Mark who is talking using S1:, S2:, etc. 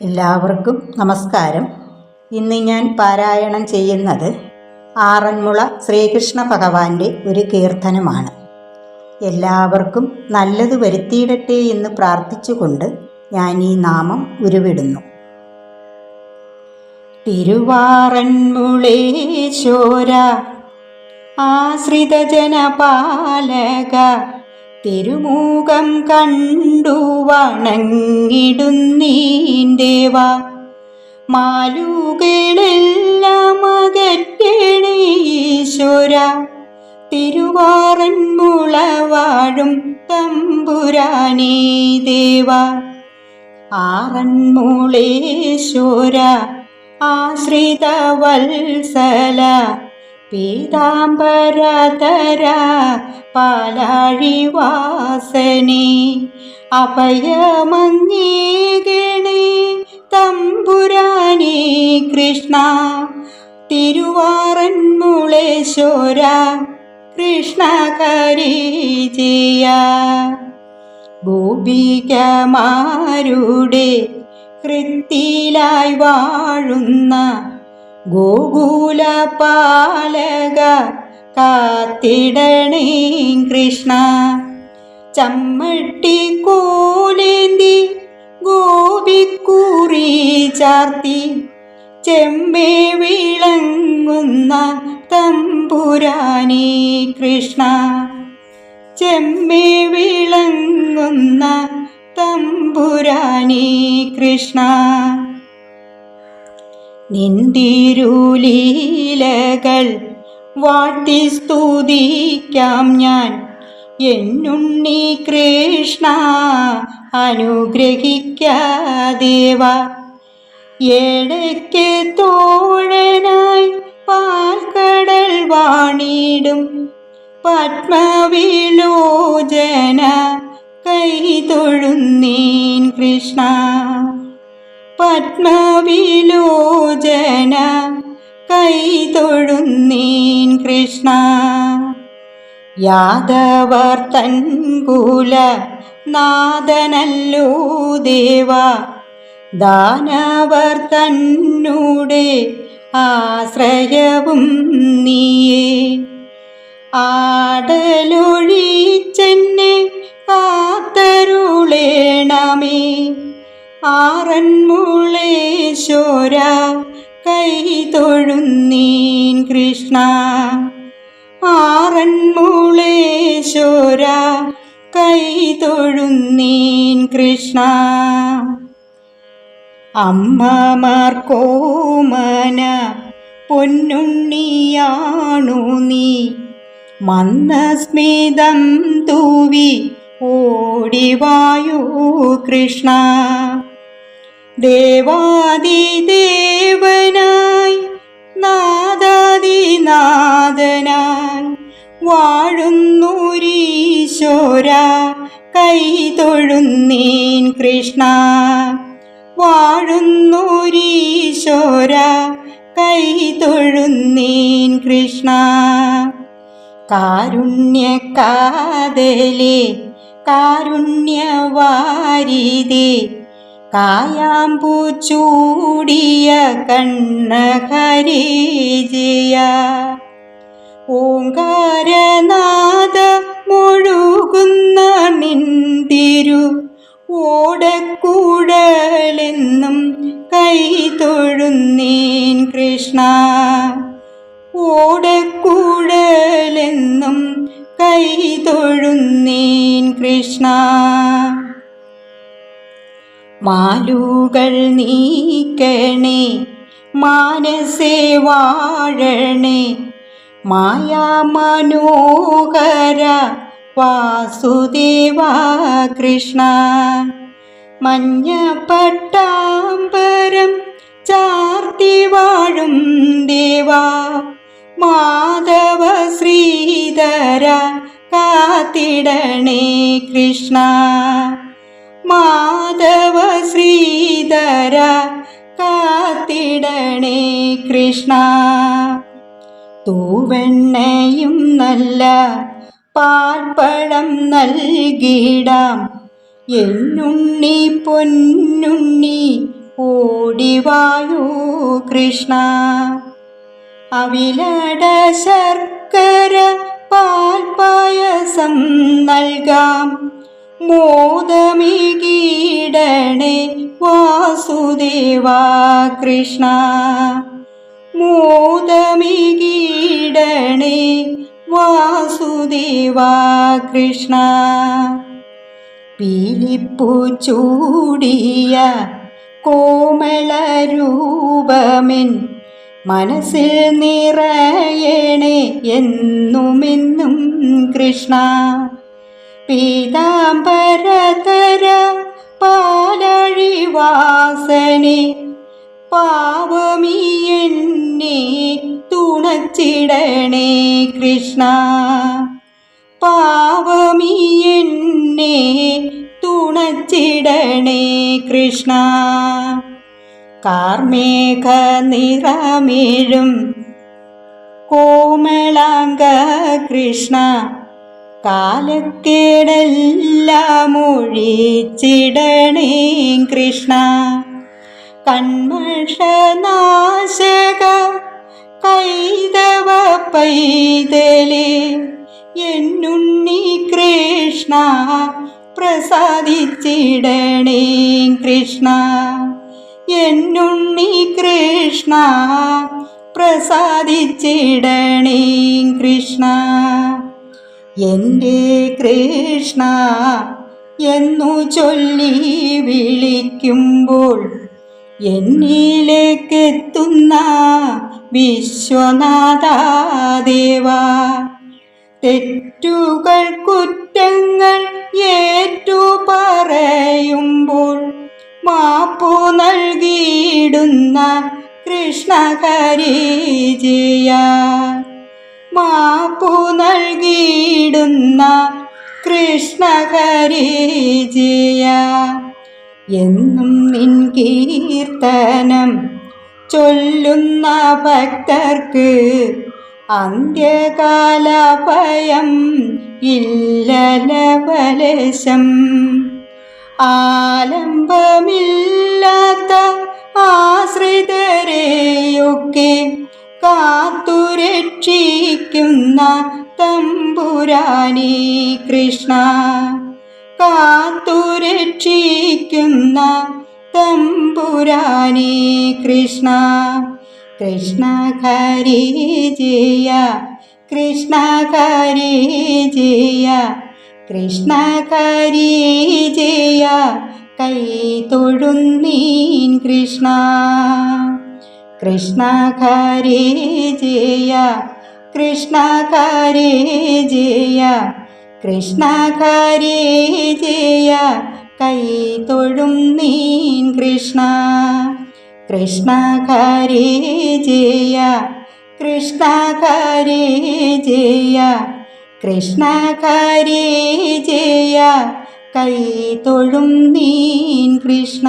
S1: എല്ലാവർക്കും നമസ്കാരം. ഇന്ന് ഞാൻ പാരായണം ചെയ്യുന്നത് ആറന്മുള ശ്രീകൃഷ്ണ ഭഗവാന്റെ ഒരു കീർത്തനമാണ്. എല്ലാവർക്കും നല്ലത് വരുത്തിയിടട്ടെ എന്ന് പ്രാർത്ഥിച്ചുകൊണ്ട് ഞാൻ ഈ നാമം ഉരുവിടുന്നു. തിരുവാറന്മുളേശോര ആശ്രിത ജനപാലക കണ്ടു വണങ്ങിടുന്നീന്തേവ മാലുകളെല്ലാം അകറ്റണേ ഈശ്വര തിരുവാറൻ മുളവാഴും തമ്പുരാനേ ദേവ ആറന്മുളേശ്വര ആശ്രിത വത്സല പീതാംബരതര പാലാഴിവാസനെ അഭയമങ്ങേകണേ തമ്പുരാനേ കൃഷ്ണ. തിരുവാറന്മുളേശ്വര കൃഷ്ണ കരീജയ ഗോപികമാരുടെ കൃത്തിയിലായി വാഴുന്ന ഗോകുല പാലക കാത്തിടണേ കൃഷ്ണ. ചമ്മട്ടി കോലേന്തി ഗോപിക്കുറി ചാർത്തി. ചെമ്മേ വിളങ്ങുന്ന തമ്പുരാനി കൃഷ്ണ. ചെമ്മേ വിളങ്ങുന്ന തമ്പുരാനി കൃഷ്ണ. നിന്തിരുലീലകൾ വാട്ടി സ്തുതിക്കാം ഞാൻ. എന്നുണ്ണി കൃഷ്ണ അനുഗ്രഹിക്കാദേവ. ഏടയ്ക്ക് തോഴനായി പാൽക്കടൽ വാണിടും. പത്മവിലോചന കൈതൊഴുന്നീൻ കൃഷ്ണ. പത്മവിലോചന കൈതൊഴുന്നീൻ കൃഷ്ണ. യാദവർ തൻകുല നാദനല്ലോ ദേവ. ദാനവർ തന്നൂടെ ആശ്രയവും നീയേ. ആടലൊഴിച്ചെന്നെ ആറന്മുളേശ്വര കൈതൊഴുന്നീൻ കൃഷ്ണ. ആറന്മുളേശ്വര കൈതൊഴുന്നീൻ കൃഷ്ണ. അമ്മമാർക്കോമന പൊന്നുണ്ണിയാണു നീ. മന്ദസ്മിതം തൂവി ഓടിവായു കൃഷ്ണ. ദേവാദിദേവനായി നാദാദിനാഥനായി വാഴുന്നൂരീശോര കൈതൊഴുന്നീൻ കൃഷ്ണ. വാഴുന്നൂരീശോര കൈതൊഴുന്നീൻ കൃഷ്ണ. കാരുണ്യക്കാതലേ കാരുണ്യവാരിതേ കായാമ്പൂ ചൂടിയ കണ്ണഹരിജയ. ഓങ്കാരനാഥ മുഴുകുന്ന നിന്തിരു ഓടക്കുഴലെന്നും കൈതൊഴുന്നീൻ കൃഷ്ണ. ഓടക്കുഴലെന്നും കൈതൊഴുന്നീൻ കൃഷ്ണ. മാലുകൾ നീക്കണേ മാനസേ വാഴണേ. മായാ മനോഹര വാസുദേവ കൃഷ്ണ. മഞ്ഞ പട്ടാമ്പരം ചാർത്തി വാഴും ദേവാ. മാധവ ശ്രീധര കാത്തിടണേ കൃഷ്ണ. മാധവ ശ്രീധര കാത്തിടണേ കൃഷ്ണ. തൂവെണ്ണയും നല്ല പാൽപ്പഴം നൽകിടാം. എന്നുണ്ണി പൊന്നുണ്ണി ഓടിവായു കൃഷ്ണ. അവിലട ശർക്കര പാൽപായസം നൽകാം. മോദമികീടണേ വാസുദേവ കൃഷ്ണ. മോദമികീടണേ വാസുദേവ കൃഷ്ണ. പീലിപ്പു ചൂടിയ കോമളരൂപമെൻ മനസ്സിൽ നിറയണേ എന്നുമെന്നും കൃഷ്ണ. പീതാംബരതര പാലഴിവാസനെ പാവമീ എന്നെ തുണച്ചിടണേ കൃഷ്ണ. പാവമീ എന്നെ തുണച്ചിടണേ കൃഷ്ണ. കാർമേഘ നിറമേഴും കോമളാംഗ കൃഷ്ണ. കാലക്കേടെല്ലാം ഒഴിച്ചിടണേ കൃഷ്ണ. കൺമഷനാശക കൈതവ പൈതലേ എന്നുണ്ണി കൃഷ്ണ പ്രസാദിച്ചിടണേ കൃഷ്ണ. എന്നുണ്ണി കൃഷ്ണ പ്രസാദിച്ചിടണേ കൃഷ്ണ. എന്റെ കൃഷ്ണ എന്നു ചൊല്ലി വിളിക്കുമ്പോൾ എന്നിലേക്കെത്തുന്ന വിശ്വനാഥാദേവ തെറ്റുകൾ കുറ്റങ്ങൾ ഏറ്റു പറയുമ്പോൾ മാപ്പു നൽകിയിടുന്ന കൃഷ്ണഹരി ജയ. മാപ്പു നൽകിയിടുന്ന കൃഷ്ണഹരിജയ. എന്നും നിൻ കീർത്തനം ചൊല്ലുന്ന ഭക്തർക്ക് അന്ത്യകാല ഭയം ഇല്ലലവലശം. ആലംബമില്ലാത്ത ആശ്രിതരെയൊക്കെ കാത്തുരക്ഷിക്കുന്ന തമ്പുരാനി കൃഷ്ണ. കാത്തുരക്ഷിക്കുന്ന തമ്പുരാനി കൃഷ്ണ. കൃഷ്ണ ഹരി ജയ കൃഷ്ണ ഹരി ജയ കൃഷ്ണ ഹരി ജയ കൈ തൊഴുന്നീൻ കൃഷ്ണ. കൃഷ്ണ ഹരി ജയ കൃഷ്ണ ഹരി ജയ കൃഷ്ണ ഹരി ജയ കൈ തൊഴും നീൻ കൃഷ്ണ കൃഷ്ണ ഹരി ജയ കൃഷ്ണ ഹരി ജയ കൃഷ്ണ ഹരി ജയ കൈ തൊഴും നീൻ കൃഷ്ണ.